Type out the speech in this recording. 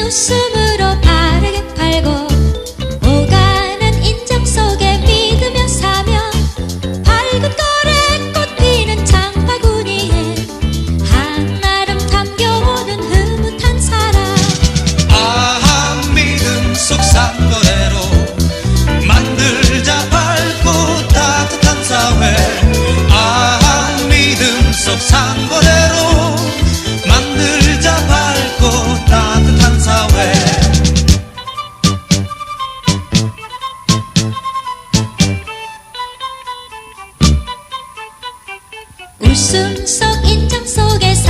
웃음으로 바르게 팔고 오가는 인정 속에 믿으며 사며 밝은 거래 꽃 피는 장바구니에 한아름 담겨오는 흐뭇한 사랑. 아하 믿음 속삭 거래로 만들자 밝고 따뜻한 사회 아하 믿음 속상 거래 들숨 속 인창 속에서